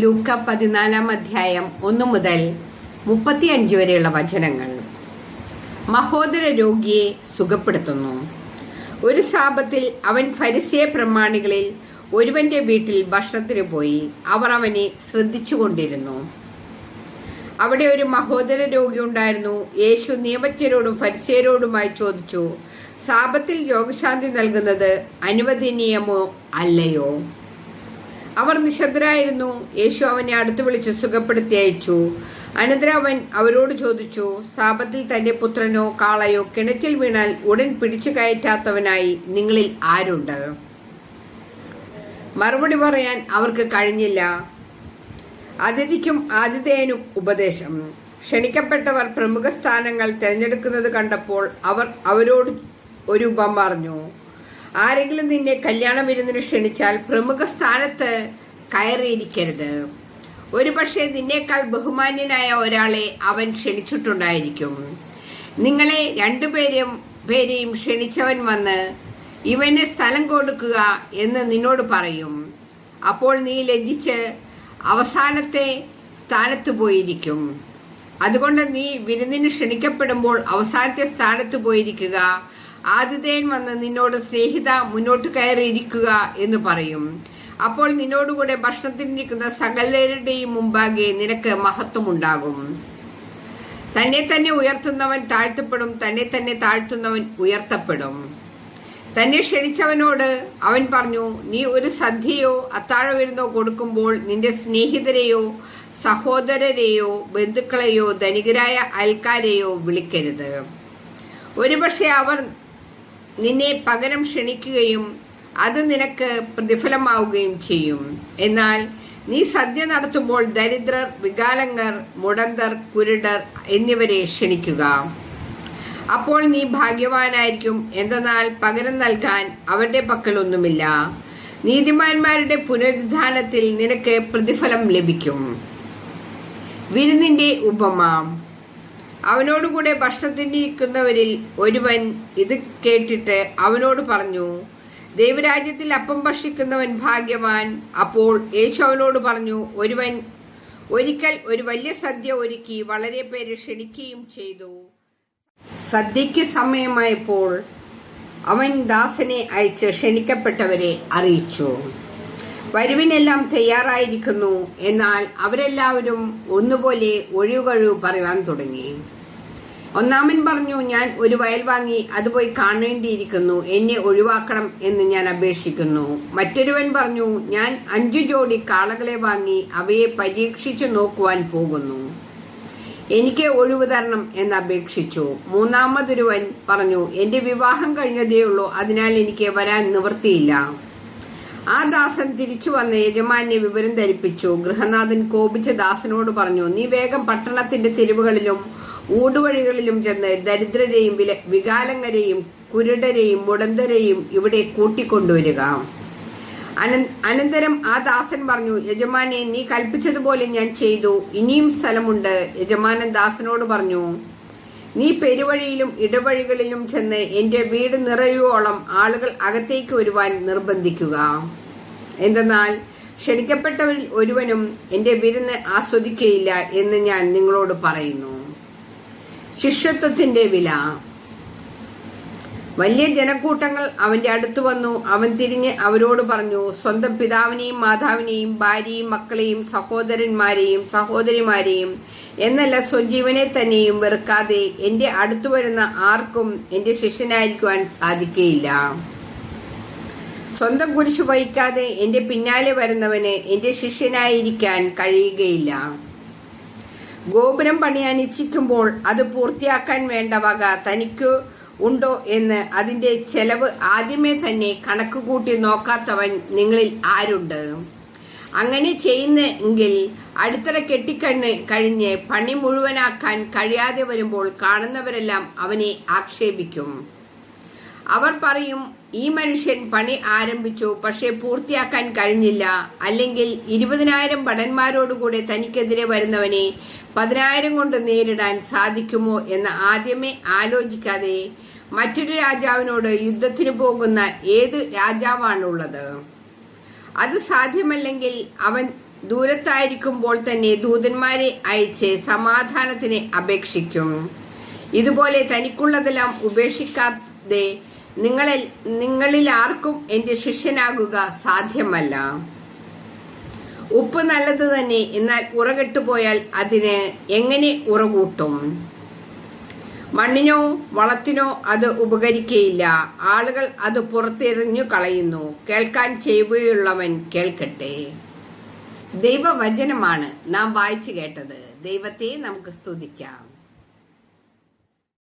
ലൂക്ക പതിനാലാം അധ്യായം ഒന്നു മുതൽ മുപ്പത്തിയഞ്ച് വരെയുള്ള വചനങ്ങൾ. മഹോദര രോഗിയെ സുഖപ്പെടുത്തുന്നു. ഒരു സാപത്തിൽ അവൻ ഫരിസിയ പ്രമാണികളിൽ ഒരുവന്റെ വീട്ടിൽ ഭക്ഷണത്തിന് പോയി. അവർ അവനെ ശ്രദ്ധിച്ചുകൊണ്ടിരുന്നു. അവിടെ ഒരു മഹോദര രോഗി ഉണ്ടായിരുന്നു. യേശു നിയമജ്ഞരോടും ഫരിസേരോടുമായി ചോദിച്ചു സാപത്തിൽ രോഗശാന്തി നൽകുന്നത് അനുവദനീയമോ അല്ലയോ? അവർ നിശബ്ദരായിരുന്നു. യേശു അവനെ അടുത്തു വിളിച്ച് സുഖപ്പെടുത്തി അയച്ചു. അനന്തരം അവൻ അവരോട് ചോദിച്ചു സാപത്തിൽ തന്റെ പുത്രനോ കാളയോ കിണറ്റിൽ വീണാൽ ഉടൻ പിടിച്ചു കയറ്റാത്തവനായി നിങ്ങളിൽ ആരുണ്ട്? മറുപടി പറയാൻ അവർക്ക് കഴിഞ്ഞില്ല. അതിഥിക്കും ആതിഥേയനും ഉപദേശം. ക്ഷണിക്കപ്പെട്ടവർ പ്രമുഖ സ്ഥാനങ്ങൾ തിരഞ്ഞെടുക്കുന്നത് കണ്ടപ്പോൾ അവർ അവരോട് ഒരു ഉപം പറഞ്ഞു ആരെങ്കിലും നിന്നെ കല്യാണ വിരുന്നിന് ക്ഷണിച്ചാൽ പ്രമുഖ സ്ഥാനത്ത് കയറിയിരിക്കരുത്. ഒരുപക്ഷെ നിന്നേക്കാൾ ബഹുമാന്യനായ ഒരാളെ അവൻ ക്ഷണിച്ചിട്ടുണ്ടായിരിക്കും. നിങ്ങളെ രണ്ടുപേരും പേരെയും ക്ഷണിച്ചവൻ വന്ന് ഇവന് സ്ഥലം കൊടുക്കുക എന്ന് നിന്നോട് പറയും. അപ്പോൾ നീ ലജ്ജിച്ച് അവസാനത്തെ സ്ഥാനത്ത് പോയിരിക്കും. അതുകൊണ്ട് നീ വിരുന്നിന് ക്ഷണിക്കപ്പെടുമ്പോൾ അവസാനത്തെ സ്ഥാനത്ത് പോയിരിക്കുക. ആതിഥേയൻ വന്ന് നിന്നോട് സ്നേഹിത മുന്നോട്ട് കയറിയിരിക്കുക എന്ന് പറയും. അപ്പോൾ നിന്നോടുകൂടെ ഭക്ഷണത്തിനിരിക്കുന്ന സകലരുടെയും മുമ്പാകെ നിനക്ക് മഹത്വമുണ്ടാകും. തന്നെ തന്നെ ഉയർത്തുന്നവൻ താഴ്ത്തപ്പെടും തന്നെ തന്നെ താഴ്ത്തുന്നവൻ ഉയർത്തപ്പെടും. തന്നെ ക്ഷണിച്ചവനോട് അവൻ പറഞ്ഞു നീ ഒരു സദ്യയോ അത്താഴവിരുന്നോ കൊടുക്കുമ്പോൾ നിന്റെ സ്നേഹിതരെയോ സഹോദരരെയോ ബന്ധുക്കളെയോ ധനികരായ അയൽക്കാരെയോ വിളിക്കരുത്. ഒരുപക്ഷെ അവർ നിന്നെ പകരം ക്ഷണിക്കുകയും അത് നിനക്ക് പ്രതിഫലമാവുകയും ചെയ്യും. എന്നാൽ നീ സദ്യ നടത്തുമ്പോൾ ദരിദ്രർ വികാലങ്ങർ മുടന്തർ കുരുടർ എന്നിവരെ ക്ഷണിക്കുക. അപ്പോൾ നീ ഭാഗ്യവാനായിരിക്കും. എന്തെന്നാൽ പകരം നൽകാൻ അവരുടെ പക്കലൊന്നുമില്ല. നീതിമാന്മാരുടെ പുനരുദ്ധാനത്തിൽ നിനക്ക് പ്രതിഫലം ലഭിക്കും. വിരുന്നിന്റെ ഉപമ. അവനോടുകൂടെ ഭക്ഷണത്തിനിരിക്കുന്നവരിൽ ഒരുവൻ ഇത് കേട്ടിട്ട് അവനോട് പറഞ്ഞു ദൈവരാജ്യത്തിൽ അപ്പം ഭക്ഷിക്കുന്നവൻ ഭാഗ്യവാൻ. അപ്പോൾ യേശു അവനോട് പറഞ്ഞു ഒരുവൻ ഒരിക്കൽ ഒരു വലിയ സദ്യ ഒരുക്കി വളരെ പേര് ക്ഷണിക്കുകയും ചെയ്തു. സദ്യയ്ക്ക് സമയമായപ്പോൾ അവൻ ദാസനെ അയച്ച് ക്ഷണിക്കപ്പെട്ടവരെ അറിയിച്ചു. വരുവിനെല്ലാം തയ്യാറായിരിക്കുന്നു. എന്നാൽ അവരെല്ലാവരും ഒന്നുപോലെ ഒഴിവുകഴിവ് പറയാൻ തുടങ്ങി. ഒന്നാമൻ പറഞ്ഞു ഞാൻ ഒരു വയൽ വാങ്ങി അത് പോയി കാണേണ്ടിയിരിക്കുന്നു. എന്നെ ഒഴിവാക്കണം എന്ന് ഞാൻ അപേക്ഷിക്കുന്നു. മറ്റൊരുവൻ പറഞ്ഞു ഞാൻ അഞ്ചു ജോഡി കാളകളെ വാങ്ങി അവയെ പരീക്ഷിച്ചു നോക്കുവാൻ പോകുന്നു. എനിക്ക് ഒഴിവ് തരണം എന്ന് അപേക്ഷിച്ചു. മൂന്നാമതൊരുവൻ പറഞ്ഞു എന്റെ വിവാഹം കഴിഞ്ഞതേയുള്ളൂ. അതിനാൽ എനിക്ക് വരാൻ നിവൃത്തിയില്ല. ആ ദാസൻ തിരിച്ചു വന്ന് യജമാന്യ വിവരം ധരിപ്പിച്ചു. ഗൃഹനാഥൻ കോപിച്ച ദാസനോട് പറഞ്ഞു നീ വേഗം പട്ടണത്തിന്റെ തെരുവുകളിലും ഊടുവഴികളിലും ചെന്ന് ദരിദ്രരെയും വികാലങ്ങരെയും കുരുടരെയും മുടന്തരെയും ഇവിടെ കൂട്ടിക്കൊണ്ടുവരിക. അനന്തരം ആ ദാസൻ പറഞ്ഞു യജമാനെ നീ കൽപ്പിച്ചതുപോലെ ഞാൻ ചെയ്തു. ഇനിയും സ്ഥലമുണ്ട്. യജമാനൻ ദാസനോട് പറഞ്ഞു നീ പെരുവഴിയിലും ഇടവഴികളിലും ചെന്ന് എന്റെ വീട് നിറയുവോളം ആളുകൾ അകത്തേക്ക് വരുവാൻ നിർബന്ധിക്കുക. എന്തെന്നാൽ ക്ഷണിക്കപ്പെട്ടവരിൽ ഒരുവനും എന്റെ വിരുന്ന് ആസ്വദിക്കയില്ല എന്ന് ഞാൻ നിങ്ങളോട് പറയുന്നു. ശിഷ്യത്വത്തിന്റെ വില. വലിയ ജനക്കൂട്ടങ്ങൾ അവന്റെ അടുത്ത് വന്നു. അവൻ തിരിഞ്ഞ് അവരോട് പറഞ്ഞു സ്വന്തം പിതാവിനെയും മാതാവിനെയും ഭാര്യയും മക്കളെയും സഹോദരന്മാരെയും സഹോദരിമാരെയും എന്നല്ല സ്വജീവനെ തന്നെയും വെറുക്കാതെ എന്റെ അടുത്തു വരുന്ന ആർക്കും എന്റെ ശിഷ്യനായിരിക്കുവാൻ സാധിക്കയില്ല. സ്വന്തം കുരിശു വഹിക്കാതെ എന്റെ പിന്നാലെ വരുന്നവന് എന്റെ ശിഷ്യനായിരിക്കാൻ കഴിയുകയില്ല. ഗോപുരം പണിയാൻ ഇച്ഛിക്കുമ്പോൾ അത് പൂർത്തിയാക്കാൻ വേണ്ട വക തനിക്ക് ഉണ്ടോ എന്ന് അതിന്റെ ചെലവ് ആദ്യമേ തന്നെ കണക്ക് കൂട്ടി നോക്കാത്തവൻ നിങ്ങളിൽ ആരുണ്ട്? അങ്ങനെ ചെയ്യുന്നെങ്കിൽ അടിത്തറ കെട്ടിക്കണ്ണ് കഴിഞ്ഞ് പണി മുഴുവനാക്കാൻ കഴിയാതെ വരുമ്പോൾ കാണുന്നവരെല്ലാം അവനെ ആക്ഷേപിക്കും. അവർ പറയും ഈ മനുഷ്യൻ പണി ആരംഭിച്ചു പക്ഷേ പൂർത്തിയാക്കാൻ കഴിഞ്ഞില്ല. അല്ലെങ്കിൽ ഇരുപതിനായിരം ഭടന്മാരോടുകൂടെ തനിക്കെതിരെ വരുന്നവനെ പതിനായിരം കൊണ്ട് നേരിടാൻ സാധിക്കുമോ എന്ന് ആദ്യമേ ആലോചിക്കാതെ മറ്റൊരു രാജാവിനോട് യുദ്ധത്തിന് പോകുന്ന ഏത് രാജാവാണുള്ളത്? അത് സാധ്യമല്ലെങ്കിൽ അവൻ ദൂരത്തായിരിക്കുമ്പോൾ തന്നെ ദൂതന്മാരെ അയച്ച് സമാധാനത്തിന് അപേക്ഷിക്കും. ഇതുപോലെ തനിക്കുള്ളതെല്ലാം ഉപേക്ഷിക്കാതെ നിങ്ങളിൽ നിങ്ങളിൽ ആർക്കും എന്റെ ശിഷ്യനാകുക സാധ്യമല്ല. ഉപ്പ് നല്ലത് തന്നെ എന്നാൽ ഉറകെട്ടുപോയാൽ അതിന് എങ്ങനെ ഉറകൂട്ടും? മണ്ണിനോ വളത്തിനോ അത് ഉപകരിക്കയില്ല. ആളുകൾ അത് പുറത്തെറിഞ്ഞു കളയുന്നു. കേൾക്കാൻ ചെയ്യുകയുള്ളവൻ കേൾക്കട്ടെ. ദൈവവചനമാണ് നാം വായിച്ചു കേട്ടത്. ദൈവത്തെ നമുക്ക് സ്തുതിക്കാം.